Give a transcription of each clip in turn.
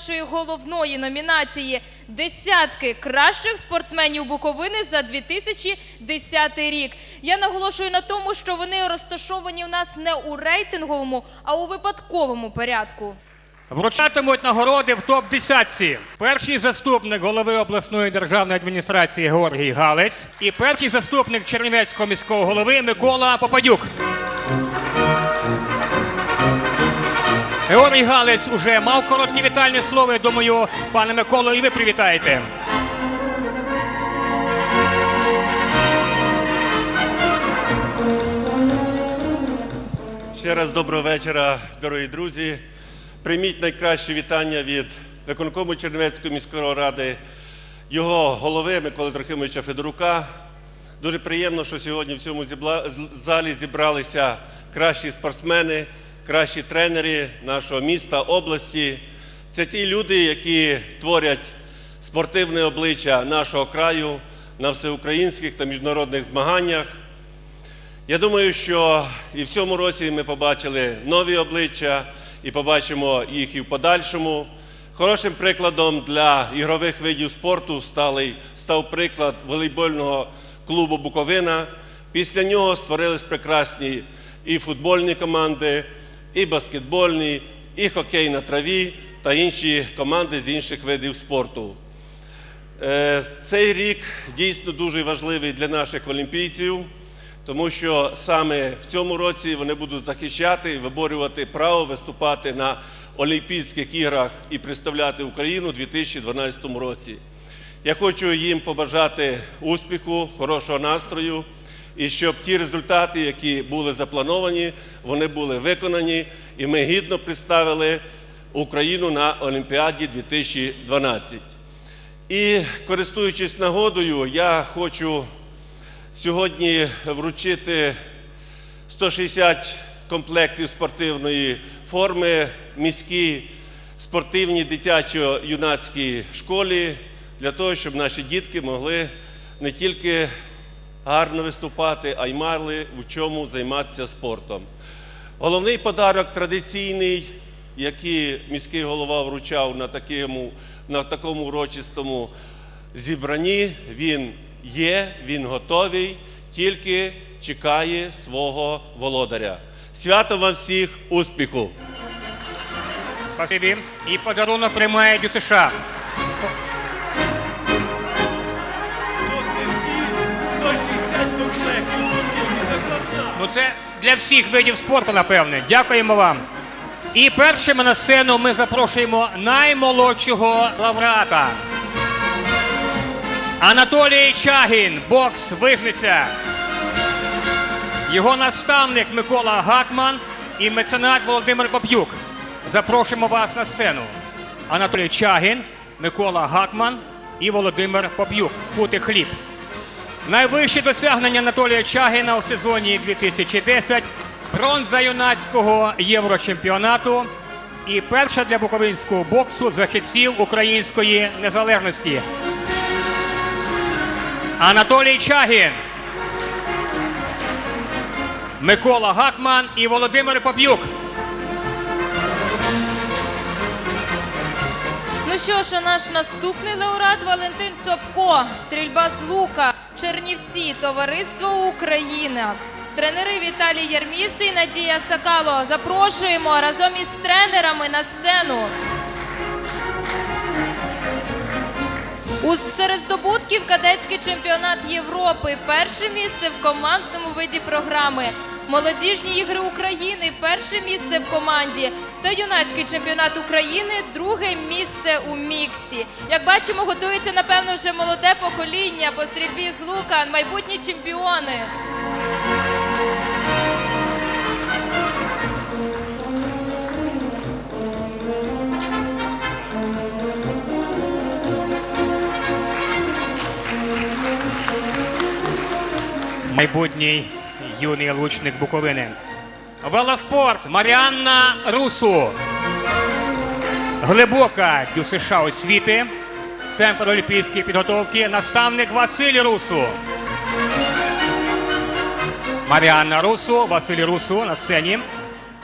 нашої головної номінації десятки кращих спортсменів Буковини за 2010 рік. Я наголошую на тому, що вони розташовані в нас не у рейтинговому, а у випадковому порядку. Вручатимуть нагороди в топ-10. Перший заступник голови обласної державної адміністрації Георгій Галець і перший заступник Чернівецького міського голови Микола Попадюк. Георгій Галець уже мав коротке вітальне слово. Я думаю, пане Миколо, і ви привітаєте. Ще раз доброго вечора, дорогі друзі. Прийміть найкраще вітання від виконкому Чернівецької міської ради, його голови Миколи Трохимовича Федорука. Дуже приємно, що сьогодні в цьому залі зібралися кращі спортсмени, кращі тренери нашого міста, області. Це ті люди, які творять спортивне обличчя нашого краю на всеукраїнських та міжнародних змаганнях. Я думаю, що і в цьому році ми побачили нові обличчя і побачимо їх і в подальшому. Хорошим прикладом для ігрових видів спорту став приклад волейбольного клубу Буковина. Після нього створились прекрасні і футбольні команди, і баскетбольні, і хокей на траві та інші команди з інших видів спорту. Е, Цей рік дійсно дуже важливий для наших олімпійців, тому що саме в цьому році вони будуть захищати і виборювати право виступати на Олімпійських іграх і представляти Україну у 2012 році. Я хочу їм побажати успіху, хорошого настрою і щоб ті результати, які були заплановані, вони були виконані, і ми гідно представили Україну на Олімпіаді 2012. І користуючись нагодою, я хочу сьогодні вручити 160 комплектів спортивної форми міській спортивній дитячо-юнацькій школі для того, щоб наші дітки могли не тільки гарно виступати, а й мали в чому займатися спортом. Головний подарок традиційний, який міський голова вручав на такому, на такому урочистому зібранні, він є, він готовий, тільки чекає свого володаря. Свято вам всіх, успіху! Спасибі. І подарунок приймає США. Ну це для всіх видів спорту, напевне. Дякуємо вам. І першими на сцену ми запрошуємо наймолодшого лауреата. Анатолій Чагін, бокс, вижниця. Його наставник Микола Гакман і меценат Володимир Поп'юк. Запрошуємо вас на сцену. Анатолій Чагін, Микола Гакман і Володимир Поп'юк. Кути хліб. Найвищі досягнення Анатолія Чагіна у сезоні 2010 бронза юнацького єврочемпіонату. І перша для буковинського боксу за часів української незалежності. Анатолій Чагін, Микола Гакман і Володимир Поп'юк. Ну що ж, наш наступний лауреат Валентин Собко, стрільба з лука, Чернівці, Товариство Україна. Тренери Віталій Ярміст і Надія Сакало. Запрошуємо разом із тренерами на сцену. У серед здобутків кадетський чемпіонат Європи. Перше місце в командному виді програми. Молодіжні ігри України перше місце в команді. Та юнацький чемпіонат України друге місце у міксі. Як бачимо, готується напевно вже молоде покоління по стрільбі з лука, майбутні чемпіони. Майбутній юний лучник Буковини. Велоспорт Маріанна Русу. Глибока ДЮСШ освіти. Центр олімпійської підготовки. Наставник Василь Русу. Маріанна Русу, Василь Русу на сцені.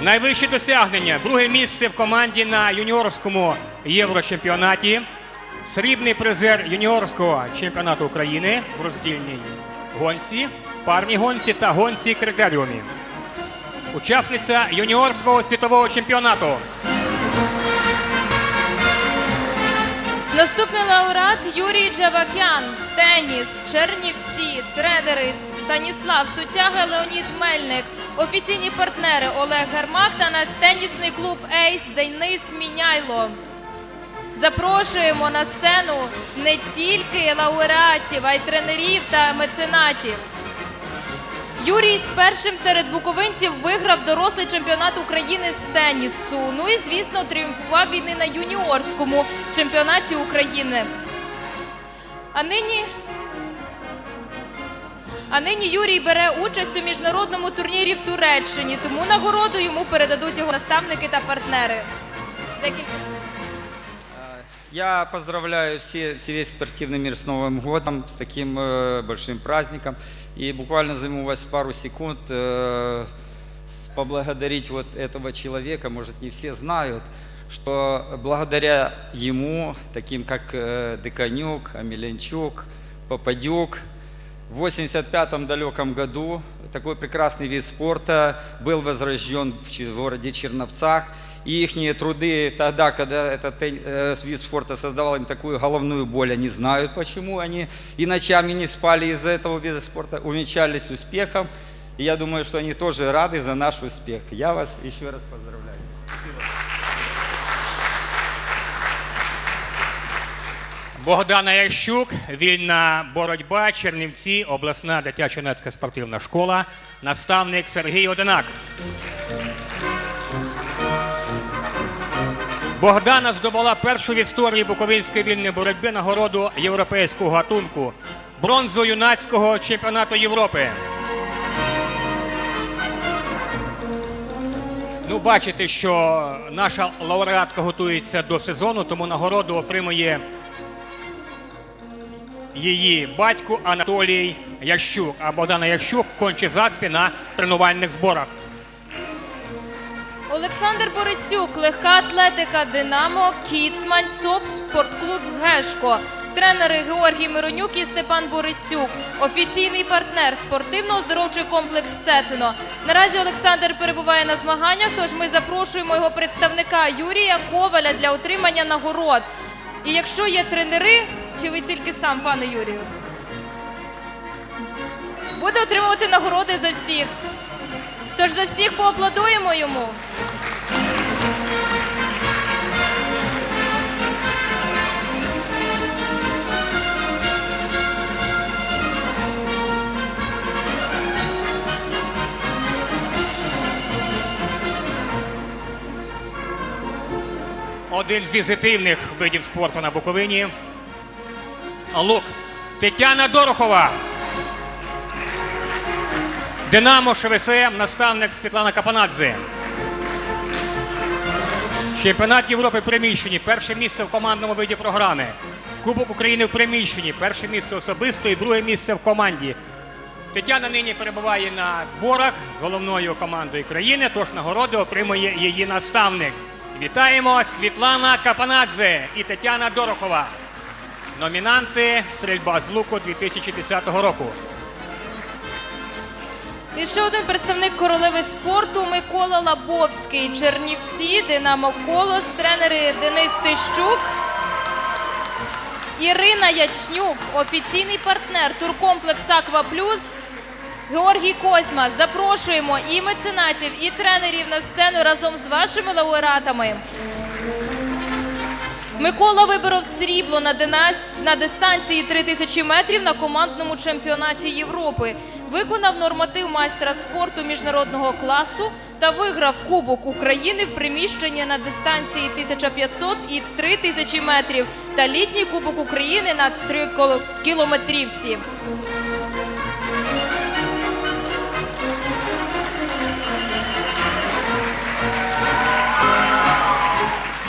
Найвищі досягнення. Друге місце в команді на юніорському єврочемпіонаті. Срібний призер юніорського чемпіонату України в роздільній гонці, парній гонці та гонці критеріумі. Учасниця юніорського світового чемпіонату. Наступний лауреат Юрій Джавакян. Теніс, Чернівці, тренери Станіслав Сутяга, Леонід Мельник. Офіційні партнери Олег Гермак та на тенісний клуб Ейс Денис Міняйло. Запрошуємо на сцену не тільки лауреатів, а й тренерів та меценатів. Юрій з першим серед буковинців виграв дорослий чемпіонат України з тенісу. Ну і звісно, тріумфував він і на юніорському чемпіонаті України. А нині, а нині Юрій бере участь у міжнародному турнірі в Туреччині, тому нагороду йому передадуть його наставники та партнери. Я поздравляю все, все весь спортивный мир с Новым годом, с таким э, большим праздником. И буквально займу у вас пару секунд э, поблагодарить вот этого человека. Может, не все знают, что благодаря ему, таким как э, Деканюк, Амеленчук, Попадюк, в 85 далеком году такой прекрасный вид спорта был возрожден в городе Черновцах И их труды тогда, когда этот тен- э, вид спорта создавал им такую головную боль, они знают, почему они и ночами не спали из-за этого вида спорта, увенчались успехом. И я думаю, что они тоже рады за наш успех. Я вас еще раз поздравляю. Богдана Ящук, вільна боротьба, Чернівці, обласна дитячо-юнацька спортивна школа, наставник Сергій Одинак. Богдана здобула першу в історії буковинської вільної боротьби нагороду європейського гатунку, бронзу юнацького чемпіонату Європи. Ну, бачите, що наша лауреатка готується до сезону, тому нагороду отримує її батько Анатолій Ящук, а Богдана Ящук конче заспі на тренувальних зборах. Олександр Борисюк, легка атлетика Динамо, Кіцмань, ЦОП, спортклуб Гешко. Тренери Георгій Миронюк і Степан Борисюк. Офіційний партнер спортивно-оздоровчий комплекс Цецино. Наразі Олександр перебуває на змаганнях, тож ми запрошуємо його представника Юрія Коваля для отримання нагород. І якщо є тренери, чи ви тільки сам, пане Юрію? Буде отримувати нагороди за всіх. Тож за всіх поаплодуємо йому. Один з візитивних видів спорту на Буковині. Лук. Тетяна Дорохова. Динамо ШВСМ, наставник Світлана Капанадзе. Чемпіонат Європи в приміщенні. Перше місце в командному виді програми. Кубок України в приміщенні. Перше місце особисто і друге місце в команді. Тетяна нині перебуває на зборах з головною командою країни, тож нагороди отримує її наставник. Вітаємо Світлана Капанадзе і Тетяна Дорохова. Номінанти стрільба з луку 2010 року. І ще один представник королеви спорту Микола Лабовський. Чернівці, Динамо Колос, тренери Денис Тищук, Ірина Ячнюк, офіційний партнер туркомплекс Аква Плюс. Георгій Козьма, запрошуємо і меценатів, і тренерів на сцену разом з вашими лауреатами. Микола виборов срібло на, дистанції 3000 метрів на командному чемпіонаті Європи. Виконав норматив майстра спорту міжнародного класу та виграв Кубок України в приміщенні на дистанції 1500 і 3000 метрів та літній Кубок України на 3 кілометрівці.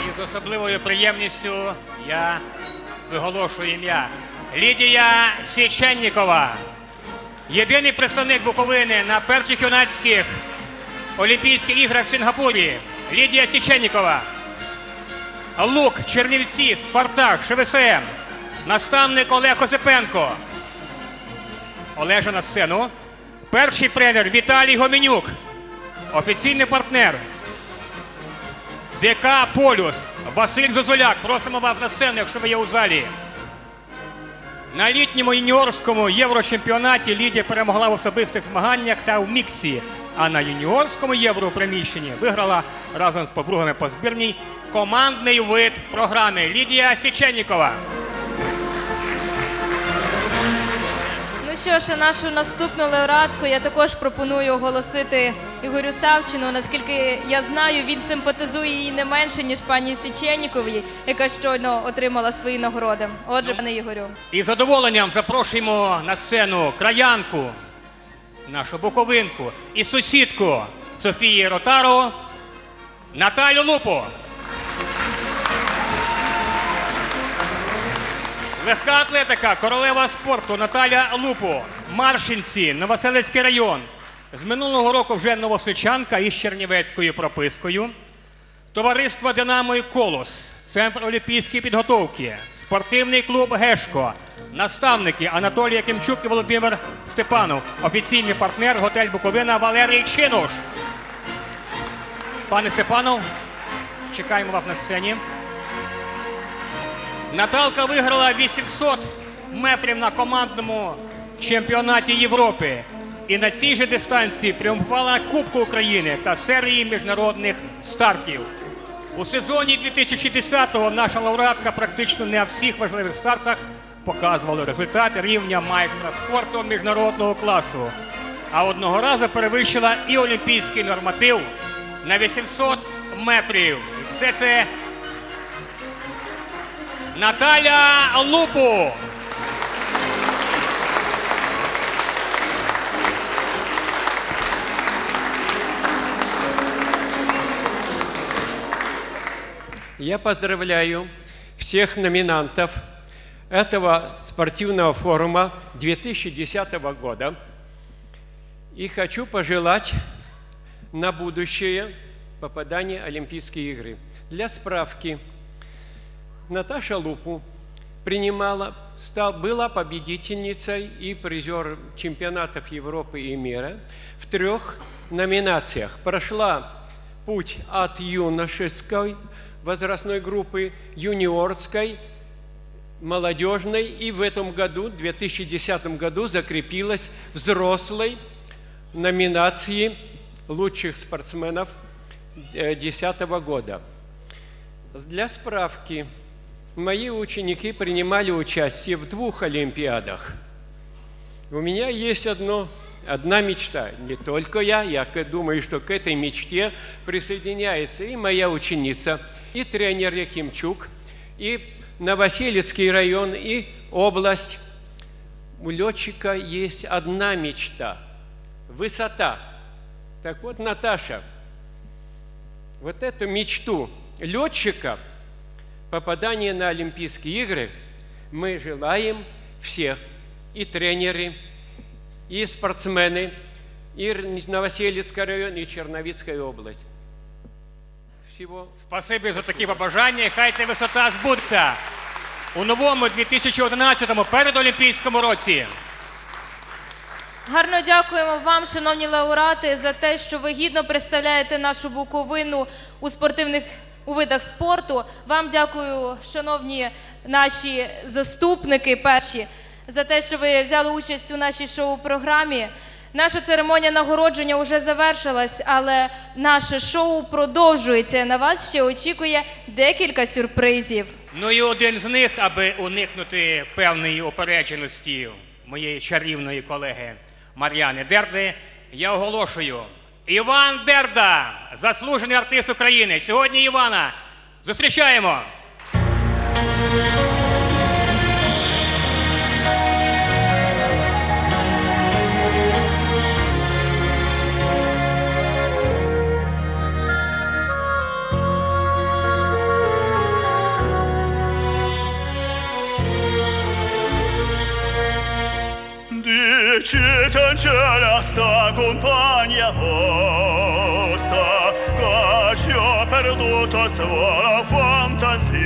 І з особливою приємністю я виголошую ім'я Лідія Січеннікова. Єдиний представник Буковини на перших юнацьких Олімпійських іграх в Сінгапурі Лідія Січенікова. Лук, Чернівці, Спартак, ШВСМ. Наставник Олег Осипенко. Олежа на сцену. Перший тренер Віталій Гоменюк. Офіційний партнер. ДК Полюс. Василь Зозуляк. Просимо вас на сцену, якщо ви є у залі. На літньому юніорському єврочемпіонаті Лідія перемогла в особистих змаганнях та в міксі. А на юніорському європриміщенні виграла разом з подругами по збірній командний вид програми Лідія Січенікова. Ну що ж, нашу наступну лауреатку я також пропоную оголосити Ігорю Савчину. Наскільки я знаю, він симпатизує їй не менше, ніж пані Січеніковій, яка щойно отримала свої нагороди. Отже, пане Ігорю. І з задоволенням запрошуємо на сцену краянку, нашу буковинку і сусідку Софії Ротару Наталю Лупу. Легка атлетика, королева спорту Наталя Лупу, Маршинці, Новоселицький район. З минулого року вже новосличанка із чернівецькою пропискою. Товариство Динамо і Колос, Центр олімпійської підготовки, спортивний клуб Гешко, наставники Анатолій Якимчук і Володимир Степанов, офіційний партнер готель Буковина Валерій Чинуш. Пане Степанов, чекаємо вас на сцені. Наталка виграла 800 метрів на командному чемпіонаті Європи. І на цій же дистанції triumфувала на Кубку України та серії міжнародних стартів. У сезоні 2010-го наша лауреатка практично не на всіх важливих стартах показувала результат рівня майстра спорту міжнародного класу. А одного разу перевищила і олімпійський норматив на 800 метрів. І все це Наталя Лупу. Я поздравляю всех номинантов этого спортивного форума 2010 года и хочу пожелать на будущее попадания Олимпийские игры. Для справки, Наташа Лупу принимала, стал, была победительницей и призером чемпионатов Европы и мира в трех номинациях. Прошла путь от юношеской возрастной группы, юниорской, молодежной и в этом году, 2010 году, закрепилась взрослой номинации лучших спортсменов 2010 года. Для справки, мои ученики принимали участие в двух Олимпиадах. У меня есть одно, одна мечта. Не только я, я думаю, что к этой мечте присоединяется и моя ученица, и тренер Якимчук, и Новосельецкий район, и область. У летчика есть одна мечта – высота. Так вот, Наташа, вот эту мечту летчика попадания на Олимпийские игры мы желаем всех, и тренеры, и спортсмены, и Новоселецкий район, и Черновицкая область. Всего Спасибі за такі побажання. Хай ця висота збудеться у новому 2011-му передолімпійському році. Гарно дякуємо вам, шановні лауреати, за те, що ви гідно представляєте нашу Буковину у спортивних у видах спорту. Вам дякую, шановні наші заступники, перші, за те, що ви взяли участь у нашій шоу-програмі. Наша церемонія нагородження вже завершилась, але наше шоу продовжується. На вас ще очікує декілька сюрпризів. Ну і один з них, аби уникнути певної опередженості моєї чарівної колеги Мар'яни Дерди, я оголошую Іван Дерда, заслужений артист України. Сьогодні Івана зустрічаємо. Fericită în asta compania voastră, Căci eu pierdut-o fantasia.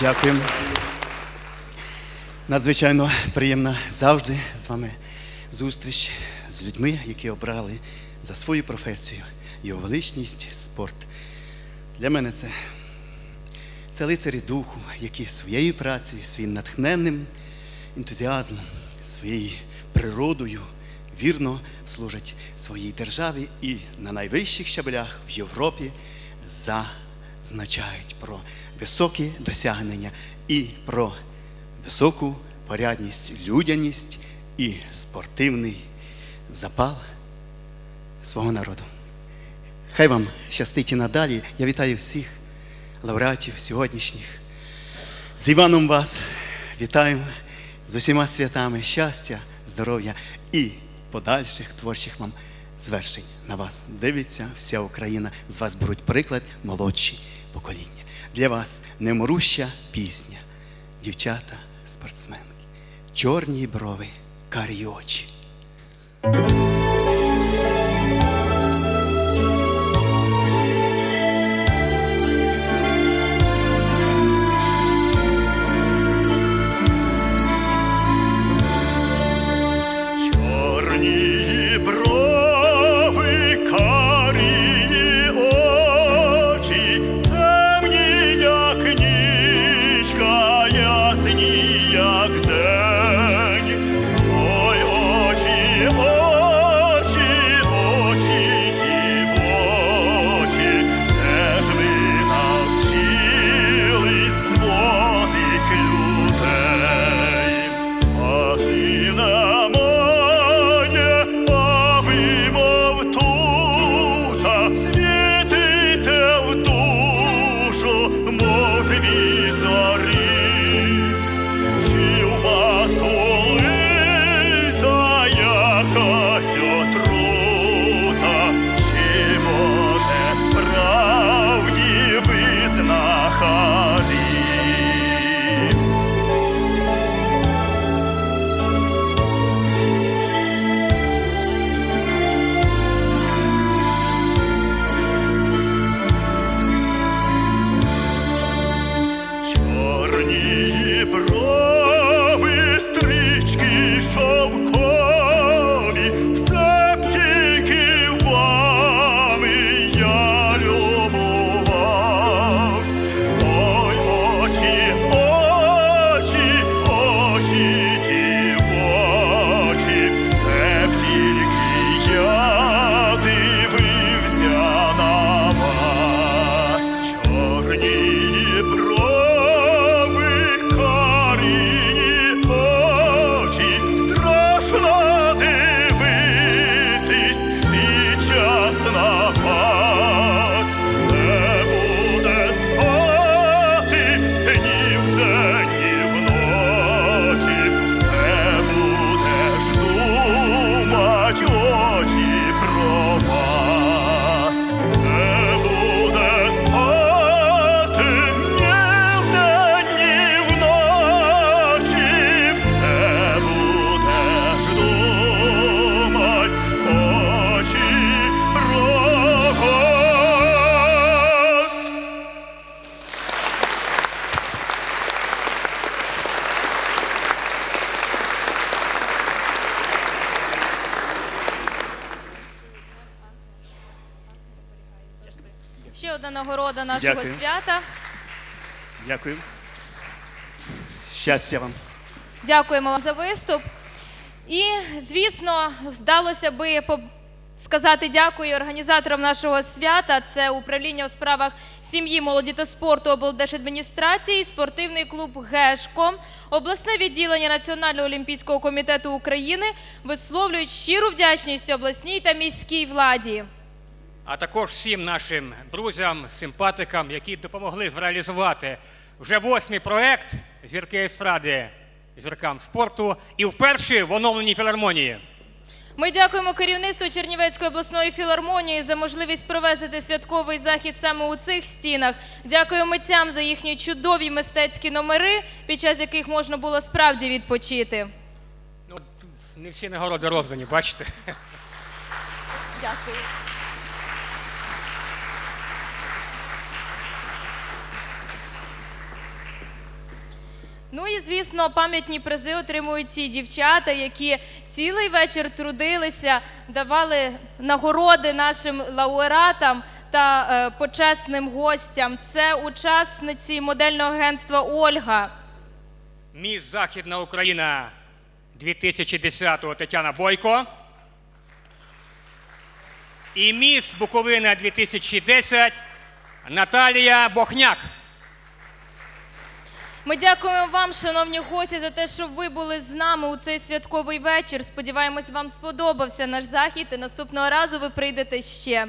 Дякую. Надзвичайно приємна завжди з вами зустріч з людьми, які обрали за свою професію його величність, спорт. Для мене це, це лицарі духу, які своєю працею, своїм натхненним ентузіазмом, своєю природою вірно служать своїй державі і на найвищих щаблях в Європі зазначають про високі досягнення і про високу порядність, людяність і спортивний запал свого народу. Хай вам щастить і надалі. Я вітаю всіх лауреатів сьогоднішніх. З Іваном вас вітаємо з усіма святами щастя, здоров'я і подальших творчих вам звершень. На вас дивиться вся Україна, з вас беруть приклад молодші покоління. Для вас немруща пісня, дівчата, спортсменки, чорні брови, карі очі. Нагорода нашого Дякую. свята. Дякую. Щастя вам. Дякуємо вам за виступ. І, звісно, здалося би сказати дякую організаторам нашого свята. Це управління у справах сім'ї, молоді та спорту облдержадміністрації, спортивний клуб Гешко, обласне відділення Національного олімпійського комітету України висловлюють щиру вдячність обласній та міській владі. А також всім нашим друзям, симпатикам, які допомогли зреалізувати вже восьмий проект зірки естради зіркам спорту і вперше в оновленій філармонії. Ми дякуємо керівництву Чернівецької обласної філармонії за можливість провести святковий захід саме у цих стінах. Дякую митцям за їхні чудові мистецькі номери, під час яких можна було справді відпочити. Ну, не всі нагороди роздані, бачите. Дякую. Ну і звісно, пам'ятні призи отримують ці дівчата, які цілий вечір трудилися, давали нагороди нашим лауреатам та е, почесним гостям. Це учасниці модельного агентства Ольга. Міс Західна Україна 2010 Тетяна Бойко. І міс Буковина 2010 Наталія Бохняк. Ми дякуємо вам, шановні гості, за те, що ви були з нами у цей святковий вечір. Сподіваємось, вам сподобався наш захід. І наступного разу ви прийдете ще.